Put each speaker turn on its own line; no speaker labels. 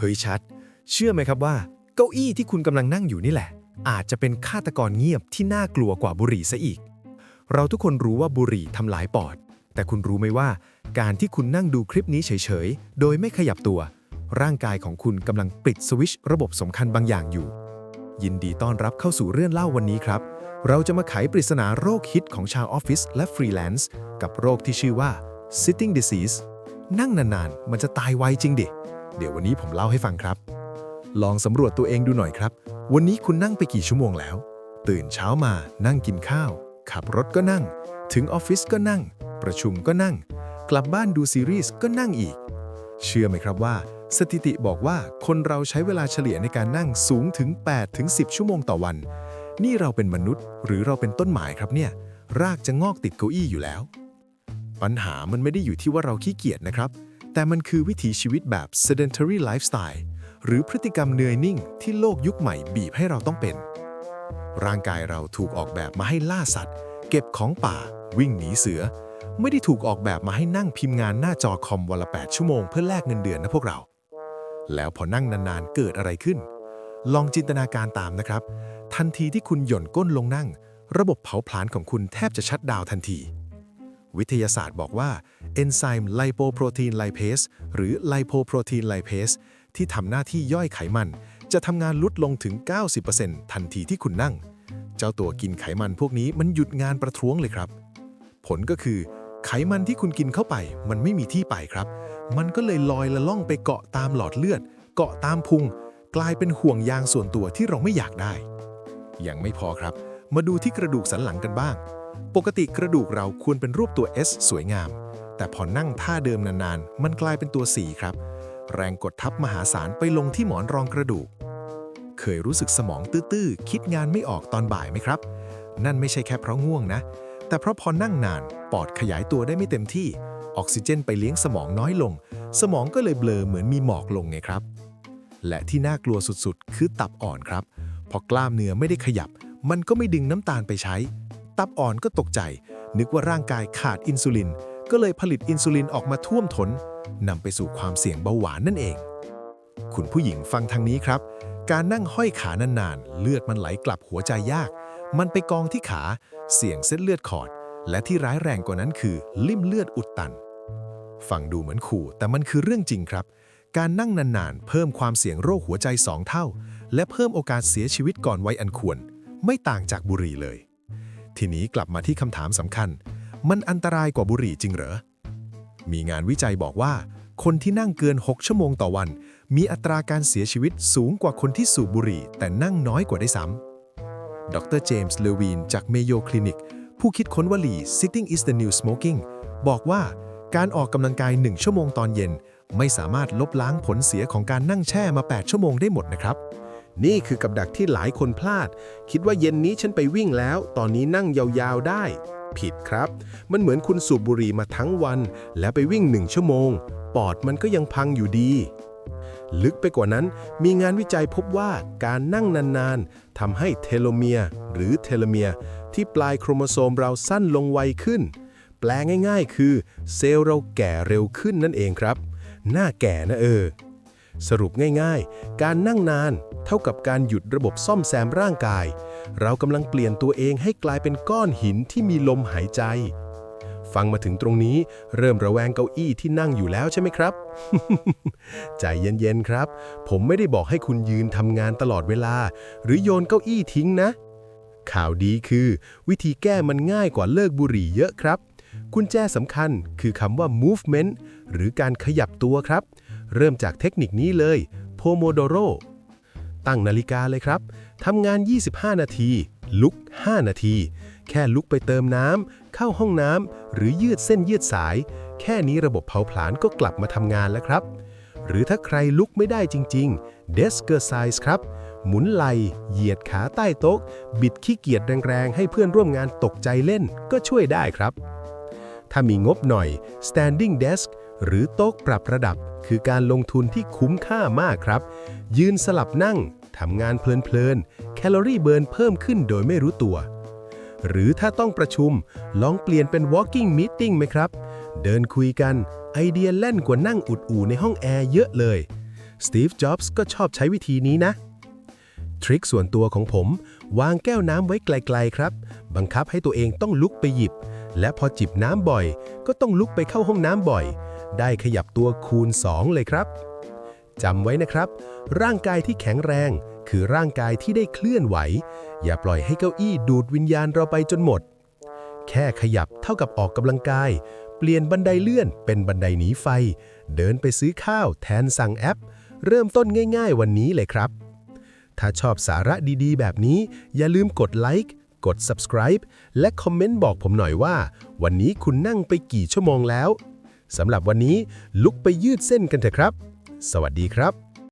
เฮ้ยชัด เชื่อไหมครับว่า เก้าอี้ที่คุณกำลังนั่งอยู่นี่แหละ อาจจะเป็นฆาตกรเงียบที่น่ากลัวกว่าบุหรี่ซะอีก เราทุกคนรู้ว่าบุหรี่ทำลายปอด แต่คุณรู้ไหมว่า การที่คุณนั่งดูคลิปนี้เฉยๆ โดยไม่ขยับตัว ร่างกายของคุณกำลังปิดสวิชระบบสำคัญบางอย่างอยู่ ยินดีต้อนรับเข้าสู่เรื่องเล่าวันนี้ครับ เราจะมาไขปริศนาโรคฮิตของชาวออฟฟิศและฟรีแลนซ์กับโรคที่ชื่อว่า sitting disease นั่งนานๆ มันจะตายไวจริงดิ เดี๋ยววันนี้ผมเล่าให้ฟังครับ ลองสำรวจตัวเองดูหน่อยครับ วันนี้คุณนั่งไปกี่ชั่วโมงแล้ว ตื่นเช้ามานั่งกินข้าว ขับรถก็นั่ง ถึงออฟฟิศก็นั่ง ประชุมก็นั่ง กลับบ้านดูซีรีส์ก็นั่งอีก เชื่อไหมครับว่า สถิติบอกว่าคนเราใช้เวลาเฉลี่ยในการนั่งสูงถึง8ถึง10 ชั่วโมงต่อวัน นี่เราเป็นมนุษย์หรือเราเป็นต้นไม้ครับเนี่ย รากจะงอกติดเก้าอี้อยู่แล้ว ปัญหามันไม่ได้อยู่ที่ว่าเราขี้เกียจนะครับ แต่มันคือวิถีชีวิตแบบ sedentary lifestyle หรือพฤติกรรมเนื่อยนิ่งที่โลกยุคใหม่บีบให้เราต้องเป็น ร่างกายเราถูกออกแบบมาให้ล่าสัตว์ เก็บของป่า วิ่งหนีเสือ ไม่ได้ถูกออกแบบมาให้นั่งพิมพ์งานหน้าจอคอมวันละ 8 ชั่วโมงเพื่อแลกเงินเดือนนะพวกเรา แล้วพอนั่งนานๆเกิดอะไรขึ้น ลองจินตนาการตามนะครับ ทันทีที่คุณหย่อนก้นลงนั่ง ระบบเผาผลาญของคุณแทบจะชัดดาวทันที วิทยาศาสตร์บอกว่า เอนไซม์ไลโปโปรตีนไลเพสหรือไลโปโปรตีนไลเพสที่ทำหน้าที่ย่อยไขมัน จะทำงานลดลงถึง 90%ทันทีที่คุณนั่ง เจ้าตัวกินไขมันพวกนี้มันหยุดงานประท้วงเลยครับ ผลก็คือ ไขมันที่คุณกินเข้าไป มันไม่มีที่ไปครับ มันก็เลยลอยละล่องไปเกาะตามหลอดเลือด เกาะตามพุง กลายเป็นห่วงยางส่วนตัวที่เราไม่อยากได้ ยังไม่พอครับ มาดูที่กระดูกสันหลังกันบ้าง ปกติกระดูกเราควรเป็นรูปตัว S สวยงาม แต่พอนั่งท่าเดิมนานๆ มันกลายเป็นตัว C ครับ แรงกดทับมหาศาลไปลงที่หมอนรองกระดูก เคยรู้สึกสมองตื้อๆ คิดงานไม่ออกตอนบ่ายไหมครับ นั่นไม่ใช่แค่เพราะง่วงนะ แต่เพราะพอนั่งนานปอดขยายตัวได้ไม่เต็มที่ ออกซิเจนไปเลี้ยงสมองน้อยลง สมองก็เลยเบลอเหมือนมีหมอกลงไงครับ และที่น่ากลัวสุดๆ คือตับอ่อนครับ พอกล้ามเนื้อไม่ได้ขยับ มันก็ไม่ดึงน้ำตาลไปใช้ ตับอ่อนก็ตกใจ นึกว่าร่างกายขาดอินซูลิน ก็เลยผลิตอินซูลินออกมาท่วมท้นนำไปสู่ความเสี่ยงเบาหวานนั่นเอง คุณผู้หญิงฟังทางนี้ครับ การนั่งห้อยขานานๆ เลือดมันไหลกลับหัวใจยาก มันไปกองที่ขา เสี่ยงเส้นเลือดขอด และที่ร้ายแรงกว่านั้นคือ ลิ่มเลือดอุดตัน ฟังดูเหมือนขู่ แต่มันคือเรื่องจริงครับ การนั่งนานๆ เพิ่มความเสี่ยงโรคหัวใจสองเท่า และเพิ่มโอกาสเสียชีวิตก่อนวัยอันควร ไม่ต่างจากบุหรี่เลย ทีนี้กลับมาที่คำถามสำคัญ มันอันตรายกว่าบุหรี่จริงเหรอ มีงานวิจัยบอกว่า คนที่นั่งเกิน 6 ชั่วโมงต่อวัน มีอัตราการเสียชีวิตสูงกว่าคนที่สูบบุหรี่ แต่นั่งน้อยกว่าได้ซ้ำดรเจมส์เลวีนจากเมโยคลินิก ผู้คิดค้นวลี sitting is the new smoking บอกว่าการออกกำลังกาย1ชั่วโมงตอนเย็น ไม่สามารถลบล้างผลเสียของการนั่งแช่มา 8 ชั่วโมงได้หมดนะครับ
นี่คือกับดักที่หลายคนพลาด คิดว่าเย็นนี้ฉันไปวิ่งแล้ว ตอนนี้นั่งยาวๆได้ ผิดครับ มันเหมือนคุณสูบบุหรี่มาทั้งวัน แล้วไปวิ่งหนึ่งชั่วโมง ปอดมันก็ยังพังอยู่ดี ลึกไปกว่านั้นมีงานวิจัยพบว่าการนั่งนานๆทำให้เทโลเมียร์หรือเทโลเมียร์ที่ปลายโครโมโซมเราสั้นลงไวขึ้น แปลง่ายๆ คือ เซลล์เราแก่เร็วขึ้นนั่นเองครับ หน้าแก่นะเออ สรุปง่ายๆ การนั่งนานเท่ากับการหยุดระบบซ่อมแซมร่างกาย เรากำลังเปลี่ยนตัวเองให้กลายเป็นก้อนหินที่มีลมหายใจ ฟังมาถึงตรงนี้เริ่มระแวงเก้าอี้ที่นั่งอยู่แล้วใช่ไหมครับ ใจเย็นๆครับ ผมไม่ได้บอกให้คุณยืนทำงานตลอดเวลา หรือโยนเก้าอี้ทิ้งนะ ข่าวดีคือ วิธีแก้มันง่ายกว่าเลิกบุหรี่เยอะครับกุญแจสำคัญคือคำว่า movement หรือการขยับตัวครับ เริ่มจากเทคนิคนี้เลย Pomodoro ตั้งนาฬิกาเลยครับทำงาน 25 นาที ลุก 5 นาที แค่ลุกไปเติมน้ำเข้าห้องน้ำหรือยืดเส้นยืดสาย แค่นี้ระบบเผาผลาญก็กลับมาทำงานแล้วครับ หรือถ้าใครลุกไม่ได้จริงๆ Deskercise ครับหมุนไหล่เหยียดขาใต้โต๊ะ บิดขี้เกียจแรงๆ ให้เพื่อนร่วมงานตกใจเล่นก็ช่วยได้ครับ ถ้ามีงบหน่อย standing desk หรือโต๊ะปรับระดับ คือการลงทุนที่คุ้มค่ามากครับ ยืนสลับนั่ง ทำงานเพลินๆ แคลอรี่เบิร์นเพิ่มขึ้นโดยไม่รู้ตัว หรือถ้าต้องประชุม ลองเปลี่ยนเป็น walking meeting ไหมครับ เดินคุยกัน ไอเดียแล่นกว่านั่งอุดอู่ในห้องแอร์เยอะเลย สตีฟ จ็อบส์ก็ชอบใช้วิธีนี้นะ ทริคส่วนตัวของผม วางแก้วน้ำไว้ไกล ๆ ครับ บังคับให้ตัวเองต้องลุกไปหยิบ และพอจิบน้ำบ่อย ก็ต้องลุกไปเข้าห้องน้ำบ่อย ได้ขยับตัวคูณ 2 เลยครับจำไว้นะครับ ร่างกายที่แข็งแรง คือร่างกายที่ได้เคลื่อนไหว อย่าปล่อยให้เก้าอี้ดูดวิญญาณเราไปจนหมด แค่ขยับเท่ากับออกกำลังกาย เปลี่ยนบันไดเลื่อนเป็นบันไดหนีไฟ เดินไปซื้อข้าวแทนสั่งแอป เริ่มต้นง่าย ๆ วันนี้เลยครับ ถ้าชอบสาระดีๆ แบบนี้ อย่าลืมกดไลค์ กด subscribe และคอมเมนต์บอกผมหน่อยว่า วันนี้คุณนั่งไปกี่ชั่วโมงแล้ว สำหรับวันนี้ลุกไปยืดเส้นกันเถอะครับ สวัสดีครับ